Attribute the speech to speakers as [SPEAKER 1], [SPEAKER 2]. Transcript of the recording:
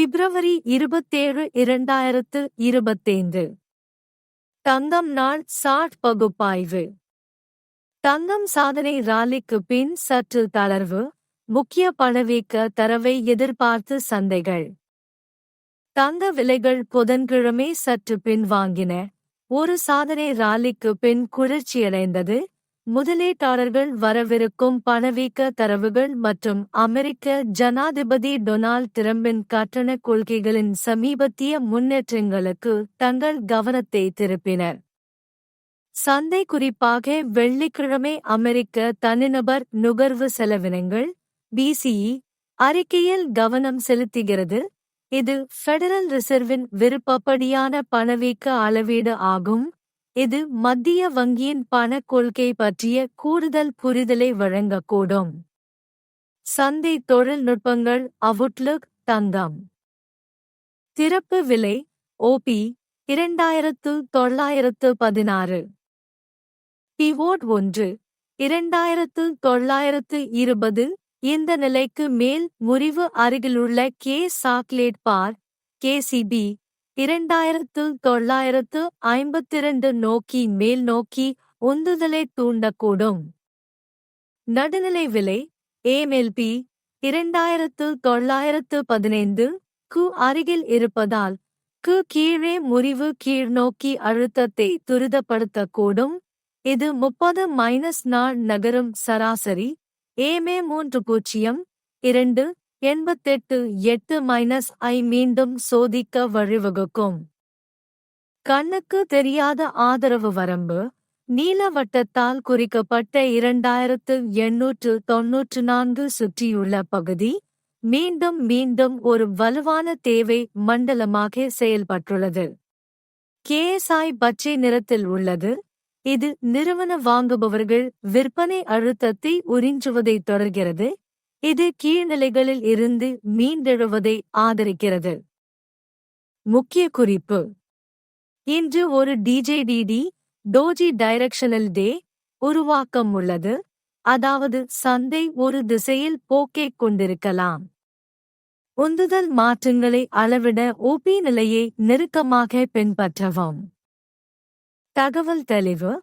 [SPEAKER 1] பிப்ரவரி இருபத்தேழு இரண்டாயிரத்து இருபத்தைந்து. தங்கம் நாள் சாட் பகுப்பாய்வு. தங்கம் சாதனை ராலிக்கு பின் சற்று தளர்வு முக்கிய பணவீக்க தரவை எதிர்பார்த்து சந்தைகள். தங்க விலைகள் புதன்கிழமை சற்று பின்வாங்கின ஒரு சாதனை ராலிக்கு பின் குளிர்ச்சியடைந்தது முதலீட்டாளர்கள் வரவிருக்கும் பணவீக்க தரவுகள் மற்றும் அமெரிக்க ஜனாதிபதி டொனால்ட் டிரம்பின் கட்டண கொள்கைகளின் சமீபத்திய முன்னேற்றங்களுக்கு தங்கள் கவனத்தை திருப்பினர். சந்தை குறிப்பாக வெள்ளிக்கிழமை அமெரிக்க தனிநபர் நுகர்வு செலவினங்கள் பிசிஇ அறிக்கையில் கவனம் செலுத்துகிறது. இது ஃபெடரல் ரிசர்வின் விருப்பப்படியான பணவீக்க அளவீடு ஆகும். இது மத்திய வங்கியின் பண கொள்கை பற்றிய கூடுதல் புரிதலை வழங்கக்கூடும். சந்தை தொழில்நுட்பங்கள் அவுட்லுக் தங்கம். திறப்பு விலை ஓபி இரண்டாயிரத்து தொள்ளாயிரத்து பதினாறு. பிவோட் ஒன்று இரண்டாயிரத்து தொள்ளாயிரத்து இருபது இந்த நிலைக்கு மேல் முறிவு அருகிலுள்ள கே சாக்லேட் பார் கேசிபி இரண்டாயிரத்து தொள்ளாயிரத்து ஐம்பத்திரண்டு நோக்கி மேல் நோக்கி உந்துதலை தூண்டக்கூடும். நடுநிலை விலை ஏமெல்பி இரண்டாயிரத்து தொள்ளாயிரத்து பதினைந்து கு அருகில் இருப்பதால் கு கீழே முறிவு கீழ்நோக்கி அழுத்தத்தை துரிதப்படுத்தக்கூடும். இது முப்பது மைனஸ் நாள் நகரும் சராசரி ஏமே மூன்று பூஜ்ஜியம் இரண்டு எண்பத்தெட்டு எட்டு மைனஸ் ஐ மீண்டும் சோதிக்க வழிவகுக்கும். கண்ணுக்கு தெரியாத ஆதரவு வரம்பு நீலவட்டத்தால் குறிக்கப்பட்ட இரண்டாயிரத்து எண்ணூற்று தொன்னூற்று நான்கு சுற்றியுள்ள பகுதி மீண்டும் மீண்டும் ஒரு வலுவான தேவை மண்டலமாக செயல்பட்டுள்ளது. கேஎஸ்ஐ பச்சை நிறத்தில் உள்ளது. இது நிறுவன வாங்குபவர்கள் விற்பனை அழுத்தத்தை உறிஞ்சுவதை தொடர்கிறது. இது கீழ்நிலைகளில் இருந்து மீண்டெழுவதை ஆதரிக்கிறது. முக்கிய குறிப்பு. இன்று ஒரு டிஜேடிடி டோஜி டைரக்ஷனல் டே உருவாக்கம் உள்ளது அதாவது சந்தை ஒரு திசையில் போக்கே கொண்டிருக்கலாம். உந்துதல் மாற்றங்களை அளவிட ஓபி நிலையை நெருக்கமாக பின்பற்றவும். தகவல் தெளிவு.